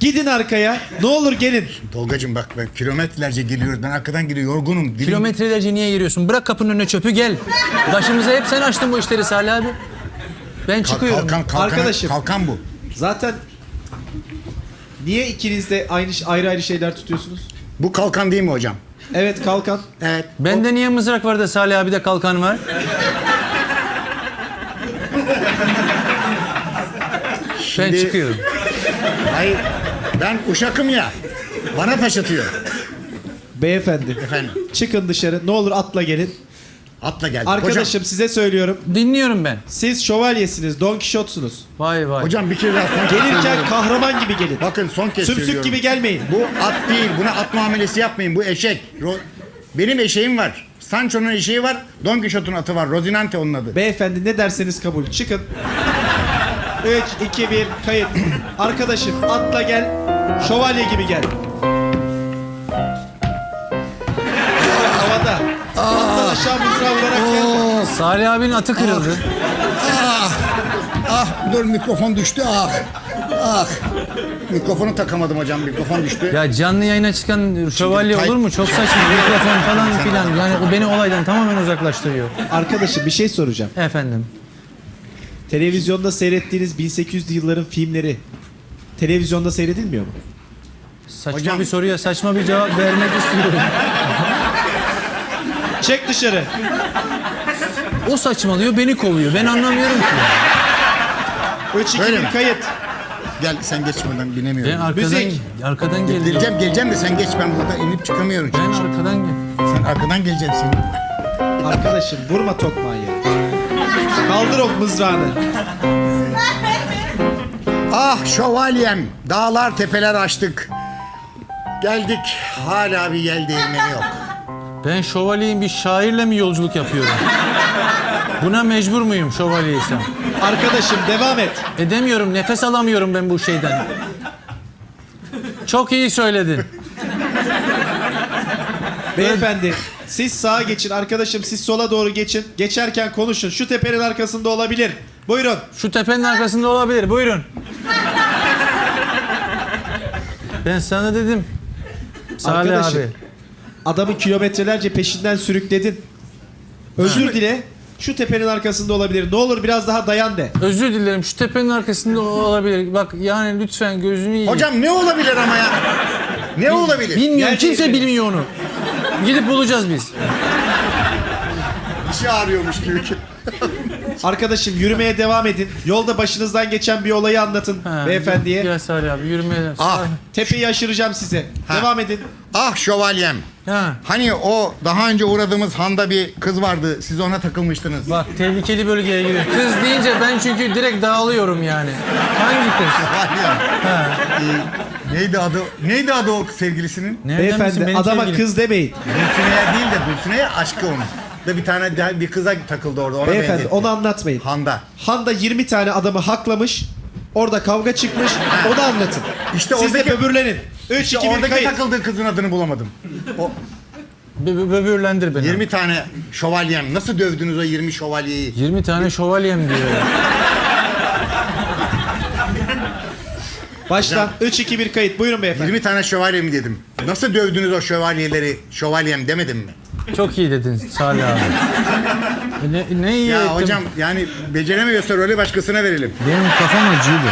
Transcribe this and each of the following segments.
Gidin arkaya. Ne olur gelin. Tolgacığım bak ben kilometrelerce geliyoruz. Ben arkadan geliyor yorgunum. Dilim... Kilometrelerce niye giriyorsun? Bırak kapının önüne çöpü gel. Başımıza hep sen açtın bu işleri Salih abi. Ben çıkıyorum. Kalkan, kalkan, Arkadaşım. Kalkan bu. Zaten niye ikiniz de aynı ayrı ayrı şeyler tutuyorsunuz? Bu kalkan değil mi hocam? Evet kalkan. Evet. Bende niye mızrak var da Salih abi de kalkan var? Ben Şimdi- çıkıyorum. Hayır. Ben uşakım ya. Bana taşıtıyor. Beyefendi. Efendim. Çıkın dışarı. Ne olur atla gelin. Atla gel. Arkadaşım size söylüyorum. Dinliyorum ben. Siz şövalyesiniz. Don Kişot'sunuz. Vay vay. Hocam, hocam bir kere daha son Gelirken kahraman gibi gelin. Bakın son kez Sümsük söylüyorum. gibi gelmeyin. Bu at değil. Buna at muamelesi yapmayın. Bu eşek. Ro- Benim eşeğim var. Sancho'nun eşeği var. Don Quixote'un atı var. Rozinante onun adı. Beyefendi ne derseniz kabul. Çıkın. 3, 2, 1 kayıt. Arkadaşım atla gel. Şövalye gibi gel. Havada. Atla aşağı mızrağı vurarak gel. Salih abinin atı kırıldı. Ah dur mikrofon düştü ah. Ah. Mikrofonu takamadım hocam. Mikrofon düştü. Ya canlı yayına çıkan şövalye kay- olur mu? Çok saçma. Mikrofon falan filan. Yani o beni olaydan tamamen uzaklaştırıyor. Arkadaşım bir şey soracağım. Efendim. Televizyonda seyrettiğiniz 1800'lü yılların filmleri televizyonda seyredilmiyor mu? Saçma Hocam- bir soruya saçma bir cevap vermek istiyorum. Çek dışarı. O saçmalıyor beni kovuyor. Ben anlamıyorum ki. 3, 2, Öyle 1 mi? kayıt. Gel sen geç buradan Ben binemiyorum. arkadan, Müzik. arkadan geldim. Geleceğim geleceğim de sen geç ben burada inip çıkamıyorum. Ben çünkü. arkadan gel. Sen arkadan geleceksin. Arkadaşım vurma tokmağı Kaldır o mızrağını. Ah şövalyem. Dağlar tepeler açtık. Geldik. Hala bir yel değirmeni yok. Ben şövalyeyim bir şairle mi yolculuk yapıyorum? Buna mecbur muyum şövalyeysem? Arkadaşım devam et. Edemiyorum, nefes alamıyorum ben bu şeyden. Çok iyi söyledin. Beyefendi siz sağa geçin. Arkadaşım siz sola doğru geçin. Geçerken konuşun. Şu tepenin arkasında olabilir. Buyurun. Şu tepenin arkasında olabilir. Buyurun. Ben sana dedim. Salih Arkadaşım. abi. Adamı kilometrelerce peşinden sürükledin. Özür dile. Şu tepenin arkasında olabilir. Ne olur biraz daha dayan de. Özür dilerim. Şu tepenin arkasında olabilir. Bak yani lütfen gözünü yiyeyim. Hocam ne olabilir ama ya? Ne olabilir? Bilmiyorum. Gel Kimse bilmiyor onu. Gidip bulacağız biz. Bir şey ağrıyormuş gibi. Arkadaşım yürümeye devam edin. Yolda başınızdan geçen bir olayı anlatın Ha, beyefendiye. Gel Salih abi yürümeye. Ah. Tepeyi aşıracağım size. Devam edin. Ah şövalyem. Ha. Hani o daha önce uğradığımız handa bir kız vardı. Siz ona takılmıştınız. Bak tehlikeli bölgeye giriyor. Kız deyince ben çünkü direkt dağılıyorum yani. Hangi kız? Şövalyem. Ha. Ee, neydi adı? Neydi adı o sevgilisinin? Nereden bilsin Beyefendi benim adama sevgilim? kız demeyin. Dulcine'ye değil de Dulcine'ye aşkı onun. Da bir tane de- bir kıza takıldı orada. Ona Beyefendi benzetti. onu anlatmayın. Handa. Handa 20 tane adamı haklamış. Orada kavga çıkmış. Onu anlatın. İşte Siz oradaki- de böbürlenin. 3, İşte 2, 1 oradaki kayıt. takıldığı kızın adını bulamadım. O Bö- bö- Böbürlendir beni. 20 tane şövalyem. Nasıl dövdünüz o 20 şövalyeyi? 20 tane şövalyem diyor. Baştan 3, 2, 1 kayıt. Buyurun beyefendi. 20 tane şövalye mi dedim? Nasıl dövdünüz o şövalyeleri? Şövalyem demedim mi? Çok iyi dedin Salih abi. E Ne, ne iyi Ya ettim. hocam yani beceremiyorsa rolü başkasına verelim. Benim kafam acıyordu.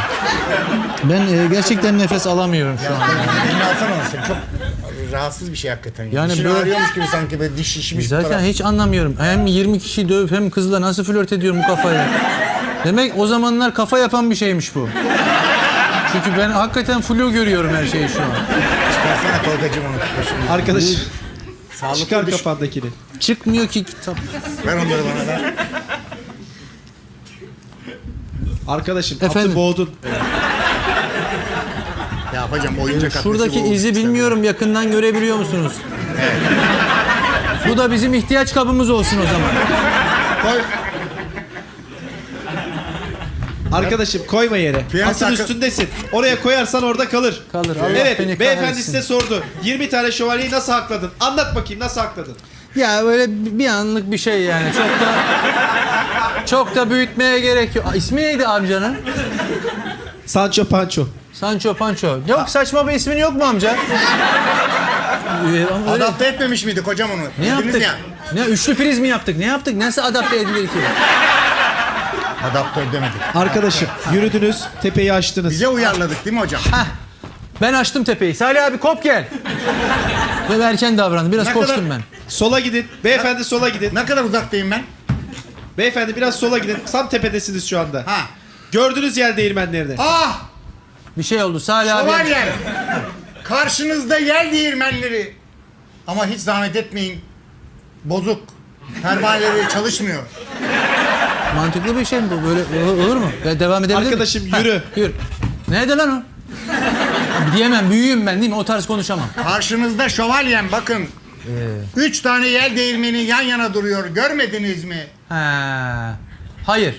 Ben e, gerçekten nefes alamıyorum şu an. Elini alsana onu sen. Çok rahatsız bir şey hakikaten. Yani Yani Dişini böyle- ağrıyormuş gibi sanki böyle diş şişmiş. Zaten taraf. hiç anlamıyorum. Hem 20 kişi dövüp hem kızla nasıl flört ediyorum bu kafayla. Demek o zamanlar kafa yapan bir şeymiş bu. Çünkü ben hakikaten flu görüyorum her şeyi şu an. Çıkarsana Tolgacığım onu. Başını. Sağlıklı çıkar düş- kafandakini. Çıkmıyor ki kitap. Ver onları bana da. Arkadaşım Efendim? atı boğdun. Ya hocam oyuncak atması Şuradaki bu. izi bilmiyorum yakından görebiliyor musunuz? Bu da bizim ihtiyaç kabımız olsun o zaman. Koy. Arkadaşım koyma yere. Atın hakkı- üstündesin. Oraya koyarsan orada kalır. Kalır. Allah evet beyefendi kahretsin. size sordu. 20 tane şövalyeyi nasıl hakladın? Anlat bakayım nasıl hakladın? Ya böyle bir anlık bir şey yani. Çok da çok da büyütmeye gerek yok. Aa, İsmi neydi amcanın? Sancho Pancho. Sancho Pancho. Yok saçma bir ismin yok mu amca? Ee, ama öyle- Adapte etmemiş miydik hocam onu? ne yaptık? ya. Ne üçlü priz mi yaptık? Ne yaptık? Nasıl adapte edilir ki? Adapte edemedik. Arkadaşım yürüdünüz tepeyi aştınız. Bize uyarladık değil mi hocam? Heh. Ben açtım tepeyi. Salih abi kop gel. Ve erken davrandı. Biraz Ne koştum kadar- ben. Sola gidin. Beyefendi sola gidin. Ne kadar uzaktayım ben? Beyefendi biraz sola gidin. Tam tepedesiniz şu anda. Ha. Gördünüz yer değirmenlerini. Ah! Bir şey oldu Salih abi. Şövalye! Karşınızda yel değirmenleri. Ama hiç zahmet etmeyin. Bozuk. Pervaneleri çalışmıyor. Mantıklı bir şey mi bu? Böyle olur- mu? Ya devam edebilir? Arkadaşım, Heh, yürü. yürü. Nerede lan o? Diyemem büyüğüm ben değil mi? O tarz konuşamam. Karşınızda şövalyem bakın. Üç tane yel değirmeni yan yana duruyor. Görmediniz mi? Ha. Hayır.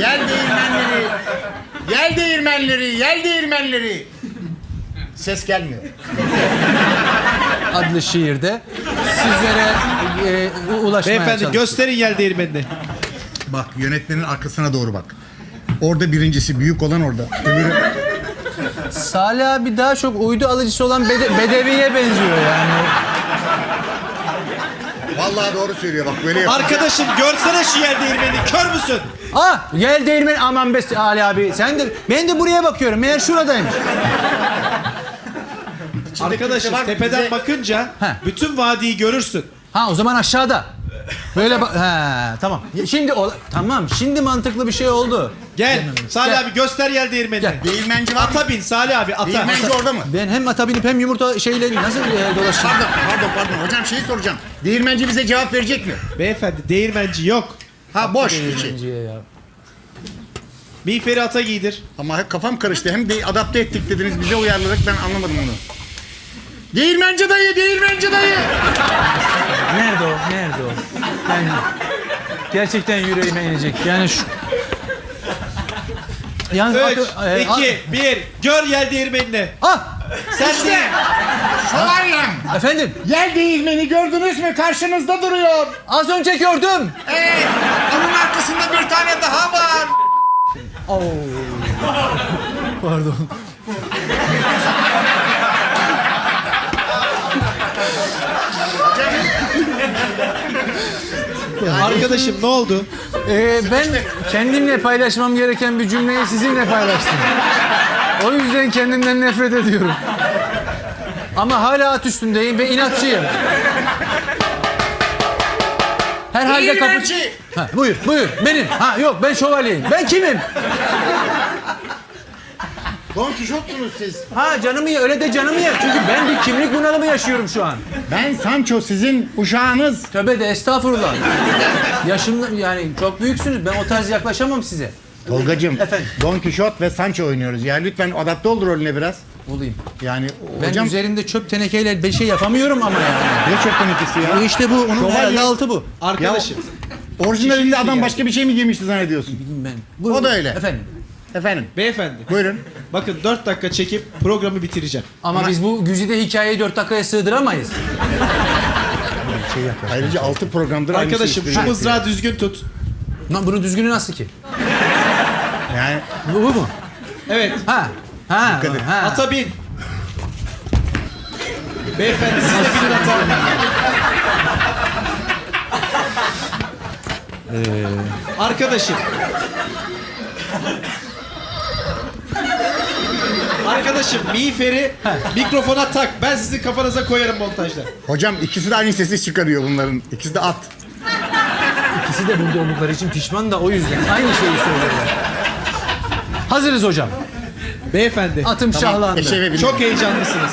Yel değirmenleri. Yel değirmenleri. Yel değirmenleri. Ses gelmiyor. Adlı şiirde sizlere e, ulaşmaya Beyefendi çalıştık. gösterin yer değirmenini. Bak yönetmenin arkasına doğru bak. Orada birincisi büyük olan orada. Öbürü Salih abi daha çok uydu alıcısı olan bede- bedeviye benziyor yani. Vallahi doğru söylüyor bak böyle yapıyor. Arkadaşım görsene şu yer değirmenini. Kör müsün? Ah gel değirmen aman be Ali abi sen de ben de buraya bakıyorum meğer şuradaymış. Arkadaşım tepeden Bize- bakınca Heh. bütün vadiyi görürsün. Ha o zaman aşağıda. Böyle bak ha tamam. Şimdi o tamam şimdi mantıklı bir şey oldu. Gel Salih Gel. abi göster yer değirmenini. Gel. Değirmenci var mı? Ata bin Salih abi ata. Değirmenci orada mı? Ben hem ata binip hem yumurta şeyle nasıl e, dolaşayım? Pardon, pardon, pardon. Hocam şeyi soracağım. Değirmenci bize cevap verecek mi? Beyefendi değirmenci yok. Ha boş içi. Değirmenciye ya. Miğferi ata giydir. Ama kafam karıştı. Hem de adapte ettik dediniz, bize uyarladık. Ben anlamadım onu. Değirmenci dayı, değirmenci dayı. Nerede o? Nerede o? Yani gerçekten yüreğime inecek. Yani şu Yalnız 3, atı- e, 2, 1. Gör yer değirmenini. Ah! Sen İşte. değil. Şövalyem. Efendim Yer değirmeni gördünüz mü? Karşınızda duruyor. az önce gördüm. Evet. Onun arkasında bir tane daha var. Pardon. Arkadaşım ne oldu? Ee, ben kendimle paylaşmam gereken bir cümleyi sizinle paylaştım. O yüzden kendimden nefret ediyorum. Ama hala at üstündeyim ve inatçıyım. Herhalde kapı... Ha, buyur, buyur. Benim. Ha yok ben şövalyeyim. Ben kimim? Don Kişotsunuz siz. Ha canımı ye, öyle de canımı ye. Çünkü ben bir kimlik bunalımı yaşıyorum şu an. Ben Sancho sizin uşağınız. Tövbe de estağfurullah. Yaşımda yani çok büyüksünüz. Ben o tarz yaklaşamam size. Tolgacığım, Efendim? Don Kişot ve Sancho oynuyoruz. Ya lütfen adapte ol rolüne biraz. Olayım. Yani Ben hocam üzerinde çöp tenekeyle bir şey yapamıyorum ama yani. ne çöpten ikisi ya? İşte bu, onun Şövalye. herhalde altı bu. Arkadaşım. Orijinalinde adam başka bir şey mi giymişti zannediyorsun? Ben. Bu- O da öyle. Efendim. Efendim, Beyefendi. buyurun. Bakın 4 dakika çekip programı bitireceğim. Ama, biz bu güzide hikayeyi 4 dakikaya sığdıramayız. Ayrıca 6 programdır aynı Arkadaşım şeyi şu söylüyor. mızrağı düzgün tut. Lan bunun düzgünü nasıl ki? Yani Bu, bu mu? Evet. Ha. Ha. Ha. Ata bin. Beyefendi siz de binin ata. Arkadaşım. Arkadaşım miğferi mikrofona tak. Ben sizin kafanıza koyarım montajda. hocam ikisi de aynı sesi çıkarıyor bunların. İkisi de at. İkisi de burada oldukları için pişman da o yüzden. Aynı şeyi söylüyorlar. Hazırız hocam. Beyefendi. Atım şahlandı. Eşeğe Çok heyecanlısınız.